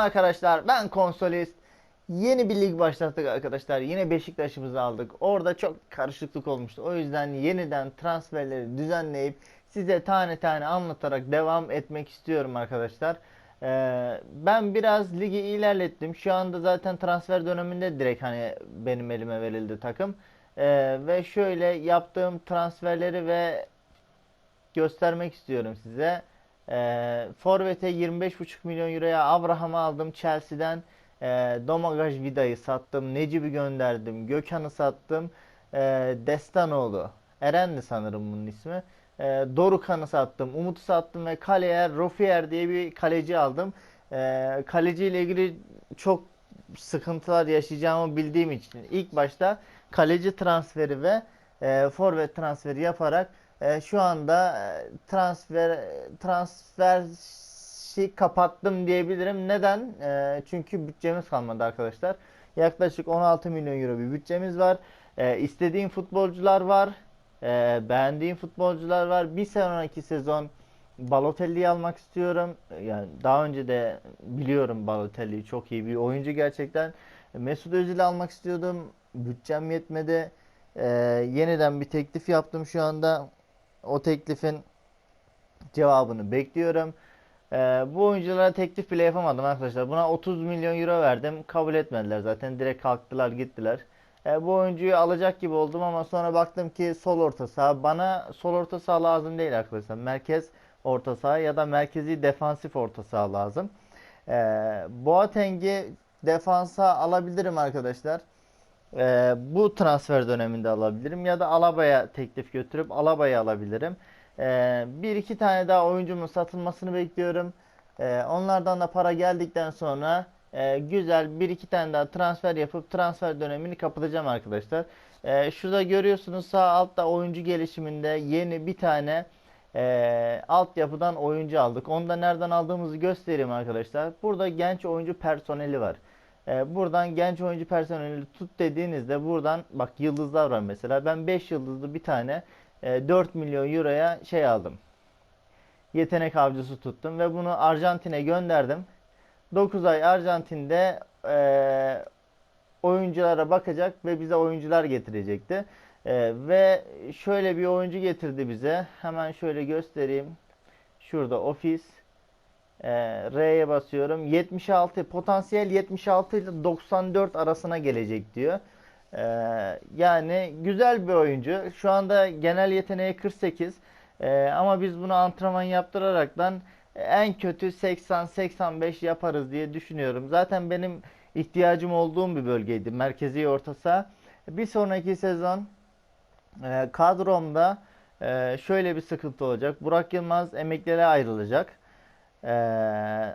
arkadaşlar ben konsolist. Yeni bir lig başlattık arkadaşlar. Yine Beşiktaş'ımızı aldık. Orada çok karışıklık olmuştu. O yüzden yeniden transferleri düzenleyip size tane tane anlatarak devam etmek istiyorum arkadaşlar. Ee, ben biraz ligi ilerlettim. Şu anda zaten transfer döneminde direkt hani benim elime verildi takım. Ee, ve şöyle yaptığım transferleri ve göstermek istiyorum size. Ee, Forvet'e 25,5 milyon euroya Abraham'ı aldım Chelsea'den. Ee, Domagoj Vida'yı sattım. Necip'i gönderdim. Gökhan'ı sattım. Ee, Destanoğlu. Eren'di sanırım bunun ismi. Ee, Dorukhan'ı sattım. Umut'u sattım ve kaleye Rofier diye bir kaleci aldım. Ee, kaleci ile ilgili çok sıkıntılar yaşayacağımı bildiğim için ilk başta kaleci transferi ve e, forvet transferi yaparak e, şu anda e, transfer transfer şey kapattım diyebilirim. Neden? E, çünkü bütçemiz kalmadı arkadaşlar. Yaklaşık 16 milyon euro bir bütçemiz var. E, istediğim futbolcular var. Beğendiğim futbolcular var. Bir sonraki sezon Balotelli'yi almak istiyorum. Yani daha önce de biliyorum Balotelli'yi çok iyi bir oyuncu gerçekten. Mesut Özil'i almak istiyordum. Bütçem yetmedi. Ee, yeniden bir teklif yaptım şu anda. O teklifin cevabını bekliyorum. Ee, bu oyunculara teklif bile yapamadım arkadaşlar. Buna 30 milyon euro verdim. Kabul etmediler zaten. Direkt kalktılar gittiler. Ee, bu oyuncuyu alacak gibi oldum ama sonra baktım ki sol orta saha. Bana sol orta saha lazım değil arkadaşlar. Merkez orta saha ya da merkezi defansif orta saha lazım. Ee, Boateng'i defansa alabilirim arkadaşlar. Ee, bu transfer döneminde alabilirim ya da Alaba'ya teklif götürüp Alaba'yı alabilirim. Ee, bir iki tane daha oyuncumun satılmasını bekliyorum. Ee, onlardan da para geldikten sonra e, güzel bir iki tane daha transfer yapıp transfer dönemini kapatacağım arkadaşlar. Ee, şurada görüyorsunuz sağ altta oyuncu gelişiminde yeni bir tane e, altyapıdan oyuncu aldık. Onu da nereden aldığımızı göstereyim arkadaşlar. Burada genç oyuncu personeli var. E, buradan genç oyuncu personeli tut dediğinizde buradan bak yıldızlar var mesela. Ben 5 yıldızlı bir tane e, 4 milyon euroya şey aldım. Yetenek avcısı tuttum ve bunu Arjantin'e gönderdim. 9 ay Arjantin'de e, oyunculara bakacak ve bize oyuncular getirecekti. E, ve şöyle bir oyuncu getirdi bize. Hemen şöyle göstereyim. Şurada ofis. E, R'ye basıyorum. 76 potansiyel 76 ile 94 arasına gelecek diyor. E, yani güzel bir oyuncu. Şu anda genel yeteneği 48. E, ama biz bunu antrenman yaptıraraktan en kötü 80-85 yaparız diye düşünüyorum. Zaten benim ihtiyacım olduğum bir bölgeydi. Merkezi orta saha. Bir sonraki sezon e, kadromda e, şöyle bir sıkıntı olacak. Burak Yılmaz emekliliğe ayrılacak. E,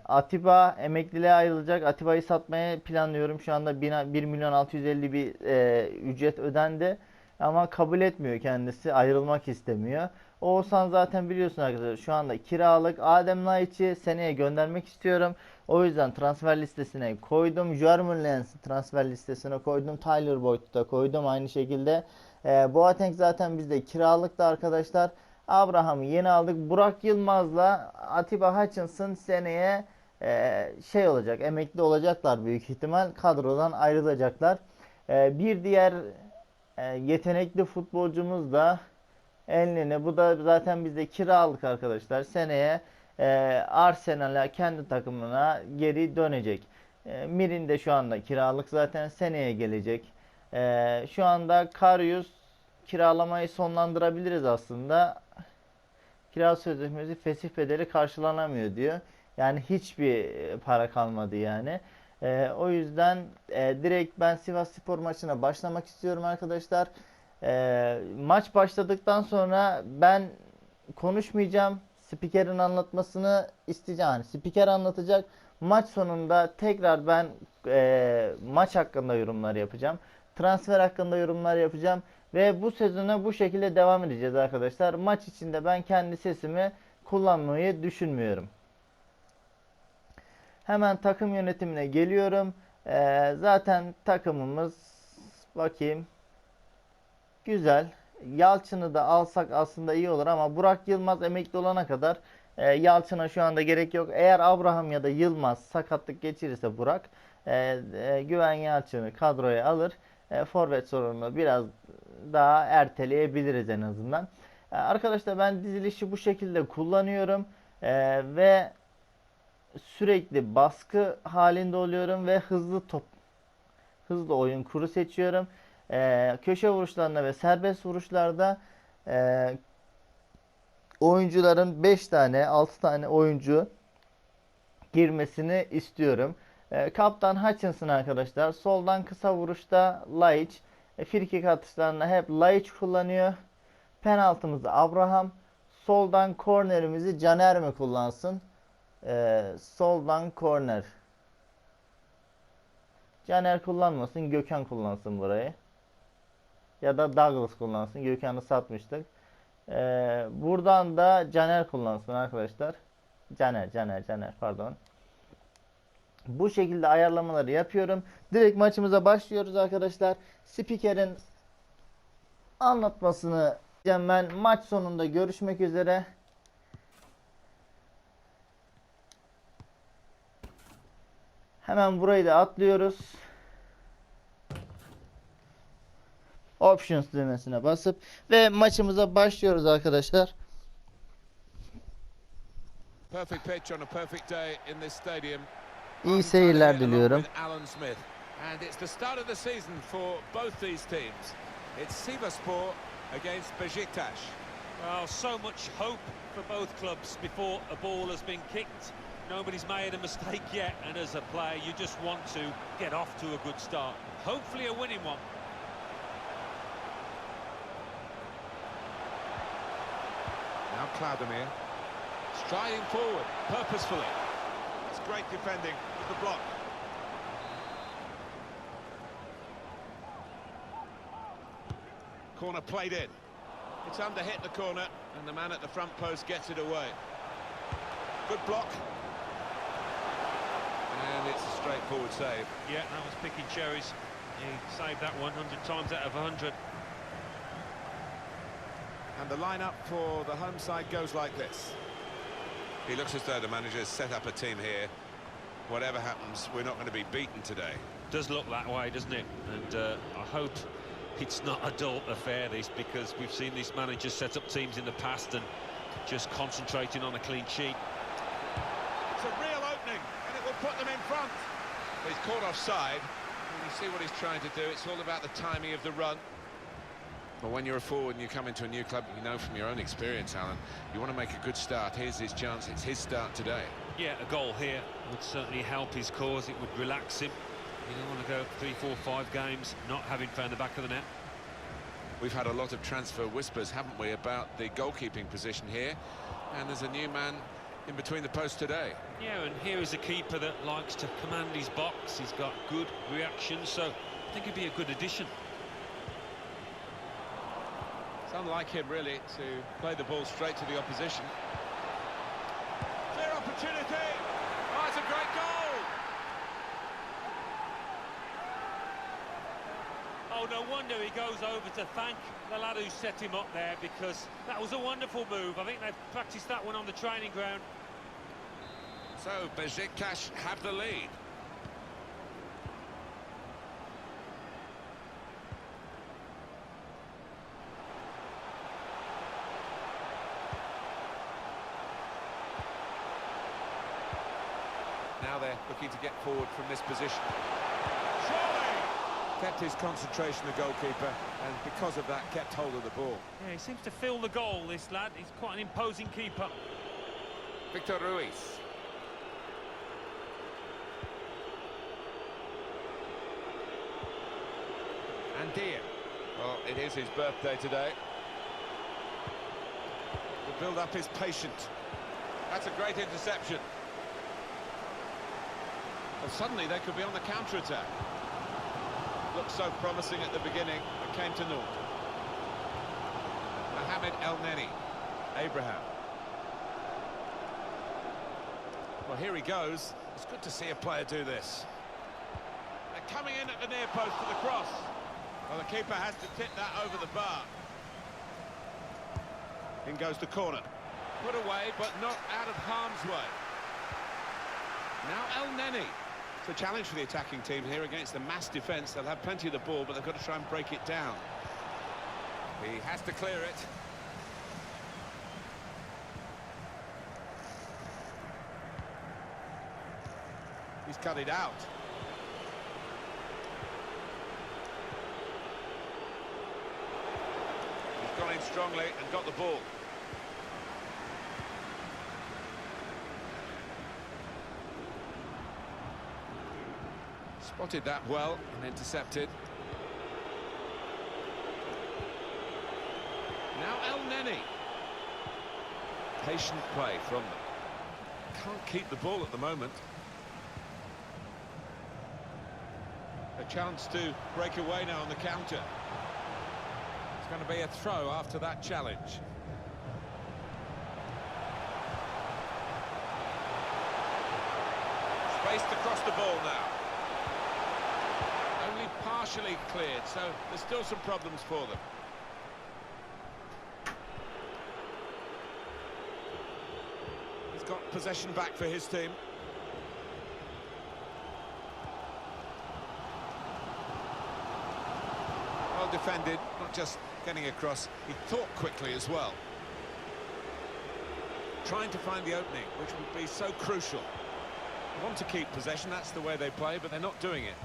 Atiba emekliliğe ayrılacak. Atiba'yı satmaya planlıyorum. Şu anda 1 milyon 650 bir e, ücret ödendi. Ama kabul etmiyor kendisi. Ayrılmak istemiyor. Oğuzhan zaten biliyorsun arkadaşlar şu anda kiralık. Adem Laiç'i seneye göndermek istiyorum. O yüzden transfer listesine koydum. Jermaine Lens'i transfer listesine koydum. Tyler Boyd'u da koydum aynı şekilde. E, Boateng zaten bizde kiralıktı arkadaşlar. Abraham'ı yeni aldık. Burak Yılmaz'la Atiba Hutchinson seneye e, şey olacak. Emekli olacaklar büyük ihtimal. Kadrodan ayrılacaklar. E, bir diğer e, yetenekli futbolcumuz da Elneni. Bu da zaten bizde kiralık arkadaşlar. Seneye e, Arsenal'a kendi takımına geri dönecek. E, Mirin de şu anda kiralık zaten seneye gelecek. E, şu anda Karius kiralamayı sonlandırabiliriz aslında. Kira sözleşmesi fesih bedeli karşılanamıyor diyor. Yani hiçbir para kalmadı yani. E, o yüzden e, direkt ben Sivas Spor maçına başlamak istiyorum arkadaşlar. E, maç başladıktan sonra ben konuşmayacağım. Spikerin anlatmasını isteyeceğim. Yani spiker anlatacak. Maç sonunda tekrar ben e, maç hakkında yorumlar yapacağım. Transfer hakkında yorumlar yapacağım. Ve bu sezona bu şekilde devam edeceğiz arkadaşlar. Maç içinde ben kendi sesimi kullanmayı düşünmüyorum. Hemen takım yönetimine geliyorum. Ee, zaten takımımız bakayım güzel. Yalçın'ı da alsak aslında iyi olur ama Burak Yılmaz emekli olana kadar E, Yalçın'a şu anda gerek yok. Eğer Abraham ya da Yılmaz sakatlık geçirirse Burak e, e, Güven Yalçın'ı kadroya alır. E, forvet sorununu biraz daha erteleyebiliriz en azından. E, arkadaşlar ben dizilişi bu şekilde kullanıyorum. E, ve sürekli baskı halinde oluyorum ve hızlı top hızlı oyun kuru seçiyorum. E, köşe vuruşlarında ve serbest vuruşlarda e, oyuncuların 5 tane 6 tane oyuncu girmesini istiyorum. E, kaptan Hutchinson arkadaşlar. Soldan kısa vuruşta Laiç. E, frikik atışlarında hep Laiç kullanıyor. Penaltımızı Abraham. Soldan kornerimizi Caner mi kullansın? E, soldan korner. Caner kullanmasın. Gökhan kullansın burayı. Ya da Douglas kullansın. Gökhan'ı satmıştık. Ee, buradan da Caner kullansın arkadaşlar. Caner, Caner, Caner pardon. Bu şekilde ayarlamaları yapıyorum. Direkt maçımıza başlıyoruz arkadaşlar. Spikerin anlatmasını ben. Maç sonunda görüşmek üzere. Hemen burayı da atlıyoruz. Options düğmesine basıp ve maçımıza başlıyoruz arkadaşlar. Perfect pitch on a perfect day in this stadium. İyi seyirler diliyorum. And it's the start of the season for both these teams. It's Sivaspor against Besiktas. Well, so much hope for both clubs before a ball has been kicked. Nobody's made a mistake yet, and as a player, you just want to get off to a good start. Hopefully, a winning one. Now Cloudemir. Striding forward, purposefully. Great defending with the block. Corner played in. It's under hit the corner, and the man at the front post gets it away. Good block. And it's a straightforward save. Yeah, that was picking cherries. He saved that 100 times out of 100. And the lineup for the home side goes like this. He looks as though the manager's set up a team here. Whatever happens, we're not going to be beaten today. Does look that way, doesn't it? And uh, I hope it's not a dull affair, this, because we've seen this manager set up teams in the past and just concentrating on a clean sheet. It's a real opening, and it will put them in front. He's caught offside. You see what he's trying to do. It's all about the timing of the run. But when you're a forward and you come into a new club, you know from your own experience, Alan, you want to make a good start. Here's his chance. It's his start today. Yeah, a goal here would certainly help his cause. It would relax him. You don't want to go three, four, five games not having found the back of the net. We've had a lot of transfer whispers, haven't we, about the goalkeeping position here. And there's a new man in between the posts today. Yeah, and here is a keeper that likes to command his box. He's got good reactions, so I think he'd be a good addition. Unlike him, really, to play the ball straight to the opposition. Clear opportunity. Oh, it's a great goal. Oh, no wonder he goes over to thank the lad who set him up there because that was a wonderful move. I think they've practiced that one on the training ground. So Besiktas have the lead. They're looking to get forward from this position. Surely! Kept his concentration, the goalkeeper, and because of that, kept hold of the ball. Yeah, he seems to feel the goal, this lad. He's quite an imposing keeper. Victor Ruiz. And Dia. Well, it is his birthday today. The build-up is patient. That's a great interception. And suddenly they could be on the counter-attack. Looked so promising at the beginning, but came to naught. Mohamed El Neni. Abraham. Well, here he goes. It's good to see a player do this. They're coming in at the near post for the cross. Well, the keeper has to tip that over the bar. In goes the corner. Put away, but not out of harm's way. Now El Neni. It's a challenge for the attacking team here against the mass defence. They'll have plenty of the ball, but they've got to try and break it down. He has to clear it. He's cut it out. He's gone in strongly and got the ball. Spotted that well and intercepted. Now El Neni. Patient play from them. Can't keep the ball at the moment. A chance to break away now on the counter. It's going to be a throw after that challenge. Spaced across the ball now. Partially cleared, so there's still some problems for them. He's got possession back for his team. Well defended, not just getting across, he thought quickly as well. Trying to find the opening, which would be so crucial. They want to keep possession, that's the way they play, but they're not doing it.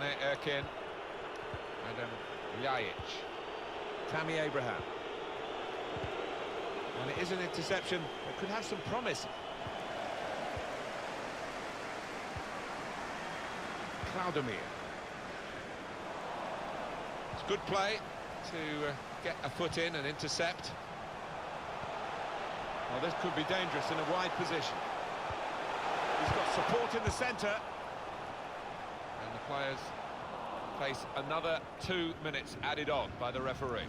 Erkin. Adam Ljajic. Tammy Abraham. And it is an interception that could have some promise. Cloudomir. It's good play to uh, get a foot in and intercept. Well, this could be dangerous in a wide position. He's got support in the centre. Players face another two minutes added on by the referee.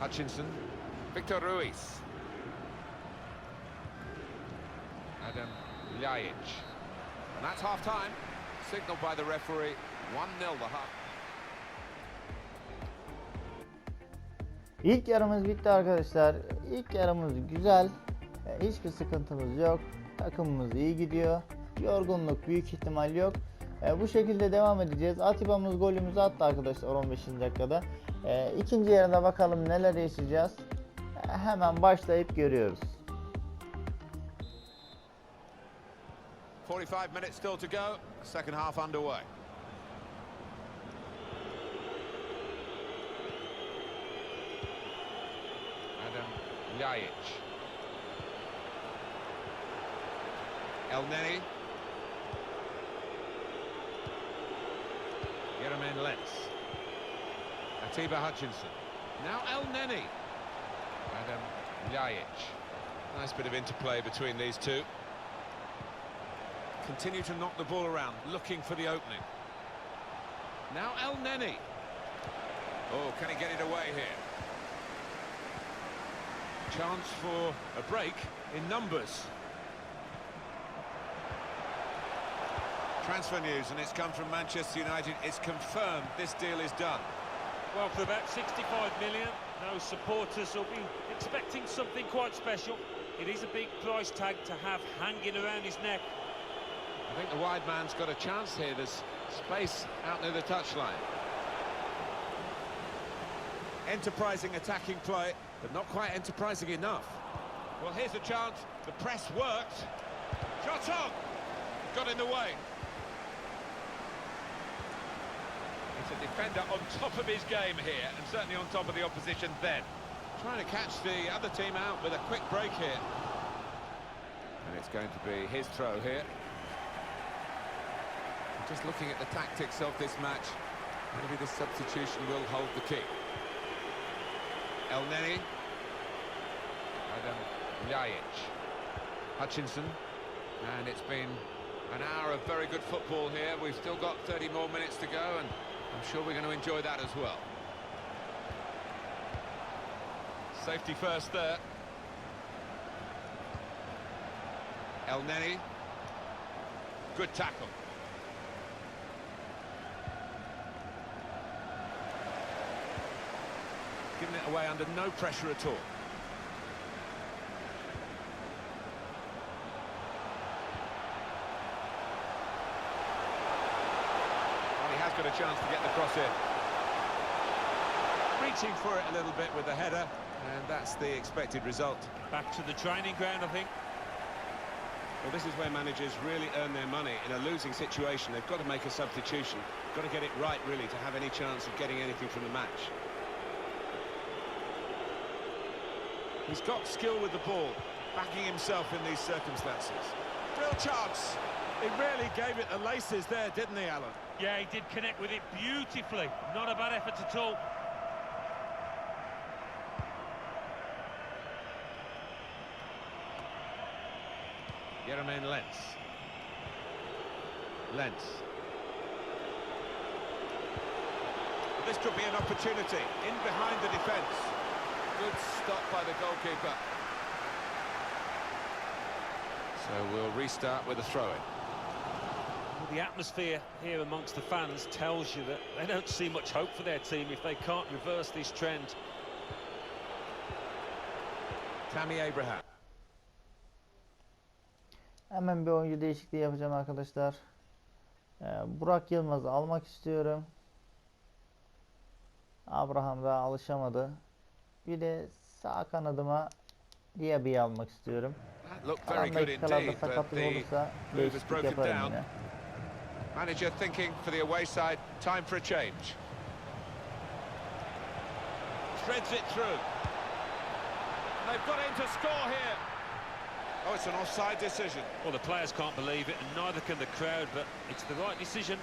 Hutchinson, Victor Ruiz. Adam Ljajic. And that's half-time, signalled by the referee, 1-0 the half. İlk yarımız bitti arkadaşlar. İlk yarımız güzel. E, Hiçbir sıkıntımız yok. Takımımız iyi gidiyor. Yorgunluk büyük ihtimal yok. E, bu şekilde devam edeceğiz. Atiba'mız golümüzü attı arkadaşlar 15. dakikada. E, ikinci yarıda bakalım neler yaşayacağız. E, hemen başlayıp görüyoruz. 45 minutes still to go, second half underway. Adam Ljajic. El Neni. Yeremain Lenz. Atiba Hutchinson. Now El Neni. Adam Ljajic. Nice bit of interplay between these two. Continue to knock the ball around, looking for the opening. Now El Neni. Oh, can he get it away here? Chance for a break in numbers. Transfer news, and it's come from Manchester United. It's confirmed this deal is done. Well, for about 65 million, those supporters will be expecting something quite special. It is a big price tag to have hanging around his neck. I think the wide man's got a chance here. There's space out near the touchline. Enterprising attacking play, but not quite enterprising enough. Well, here's a chance. The press worked. Shot on! Got in the way. It's a defender on top of his game here, and certainly on top of the opposition then. Trying to catch the other team out with a quick break here. And it's going to be his throw here. Just looking at the tactics of this match, maybe the substitution will hold the key. El Neni. Adam Ljajic. Hutchinson. And it's been an hour of very good football here. We've still got 30 more minutes to go, and I'm sure we're going to enjoy that as well. Safety first there. El Neni. Good tackle. Giving it away under no pressure at all. Well, he has got a chance to get the cross in. Reaching for it a little bit with the header, and that's the expected result. Back to the training ground, I think. Well, this is where managers really earn their money. In a losing situation, they've got to make a substitution. Got to get it right, really, to have any chance of getting anything from the match. He's got skill with the ball, backing himself in these circumstances. Real chance. He really gave it the laces there, didn't he, Alan? Yeah, he did connect with it beautifully. Not a bad effort at all. Jeremaine Lens. Lens. This could be an opportunity. In behind the defence. Good stop by the goalkeeper. So we'll restart with a throw-in. Well, the atmosphere here amongst the fans tells you that they don't see much hope for their team if they can't reverse this trend. Tammy Abraham. Hemen bir oyuncu değişikliği yapacağım arkadaşlar. Ee, Burak Yılmaz'ı almak istiyorum. Abraham daha alışamadı. Bir de sağ kanadıma Diaby'i almak istiyorum. Kalan dakikalarda sakatlık olursa değişiklik yaparım down. yine. Manager thinking for the away side, time for a change. Threads it through. They've got him to score here. Oh, it's an offside decision. Well, the players can't believe it, and neither can the crowd, but it's the right decision.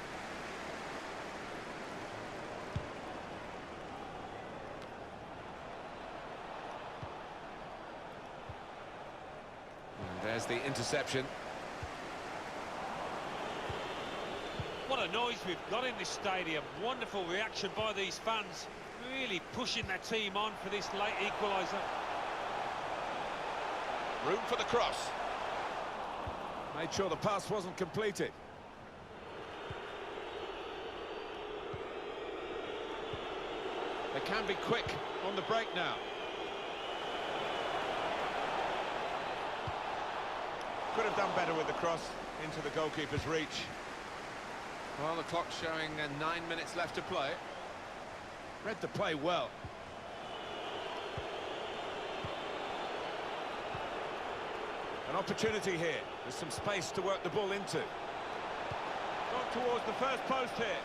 And there's the interception. What a noise we've got in this stadium. Wonderful reaction by these fans. Really pushing their team on for this late equaliser. Room for the cross. Made sure the pass wasn't completed. They can be quick on the break now. Could have done better with the cross into the goalkeeper's reach. Well, the clock's showing uh, nine minutes left to play. Read the play well. An opportunity here. There's some space to work the ball into. Gone towards the first post here.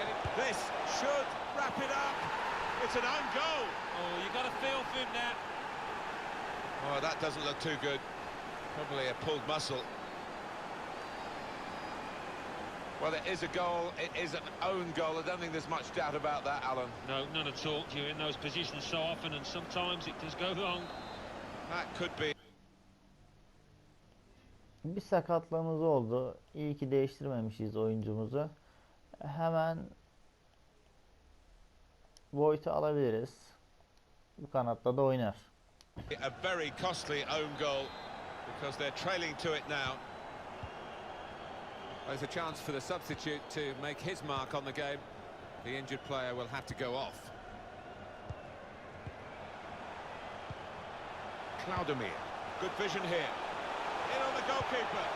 And it- this should wrap it up. It's an own goal. Oh, you got a feel for him now. Oh, that doesn't look too good. Probably a pulled muscle. Well, it is a goal. It is an own goal. I don't think there's much doubt about that, Alan. No, none at all. You're in those positions so often, and sometimes it does go wrong. That could be Bir sakatlığımız oldu. İyi ki değiştirmemişiz oyuncumuzu. Hemen Voigt'u alabiliriz. Bu kanatta da oynar. A very costly own goal because they're trailing to it now. There's a chance for the substitute to make his mark on the game. The injured player will have to go off. Cloudermere. Good vision here. In on the goalkeeper.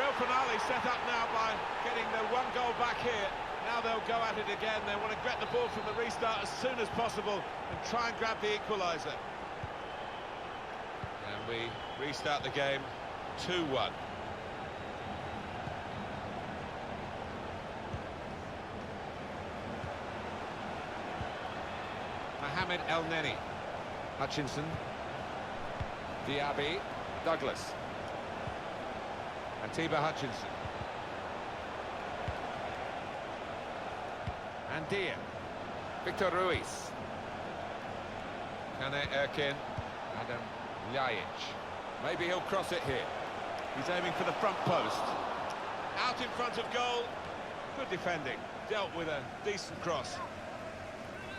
Real finale set up now by getting the one goal back here. Now they'll go at it again. They want to get the ball from the restart as soon as possible and try and grab the equaliser. And we restart the game 2-1. Mohamed El Neni. Hutchinson. Diaby. Douglas. Atiba Hutchinson. And Dia. Victor Ruiz. Kane Erkin. Adam Ljajic. Maybe he'll cross it here. He's aiming for the front post. Out in front of goal. Good defending. Dealt with a decent cross.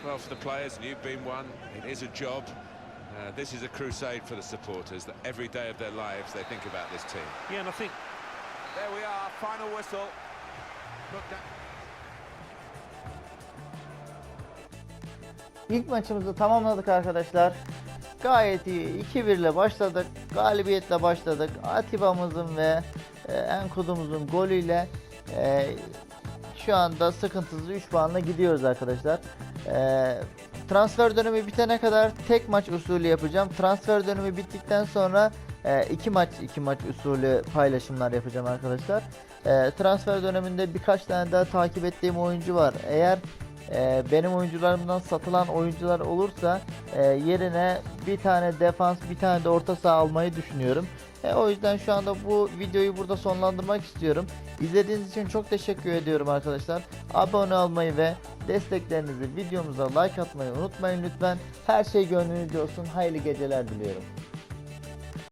Well, for the players, and you've been one, it is a job. Uh, this is a crusade for the supporters that every day of their lives they think about this team. Yeah, and I think There we are, final whistle. Look down. İlk maçımızı tamamladık arkadaşlar. Gayet iyi. 2-1 ile başladık. Galibiyetle başladık. Atiba'mızın ve e, Enkudu'muzun golüyle e, şu anda sıkıntısız 3 puanla gidiyoruz arkadaşlar. E, transfer dönemi bitene kadar tek maç usulü yapacağım. Transfer dönemi bittikten sonra e, iki maç iki maç usulü paylaşımlar yapacağım arkadaşlar. E, transfer döneminde birkaç tane daha takip ettiğim oyuncu var. Eğer e, benim oyuncularımdan satılan oyuncular olursa e, yerine bir tane defans bir tane de orta saha almayı düşünüyorum. E, o yüzden şu anda bu videoyu burada sonlandırmak istiyorum. İzlediğiniz için çok teşekkür ediyorum arkadaşlar. Abone olmayı ve desteklerinizi videomuza like atmayı unutmayın lütfen. Her şey gönlünüzce olsun. Hayırlı geceler diliyorum.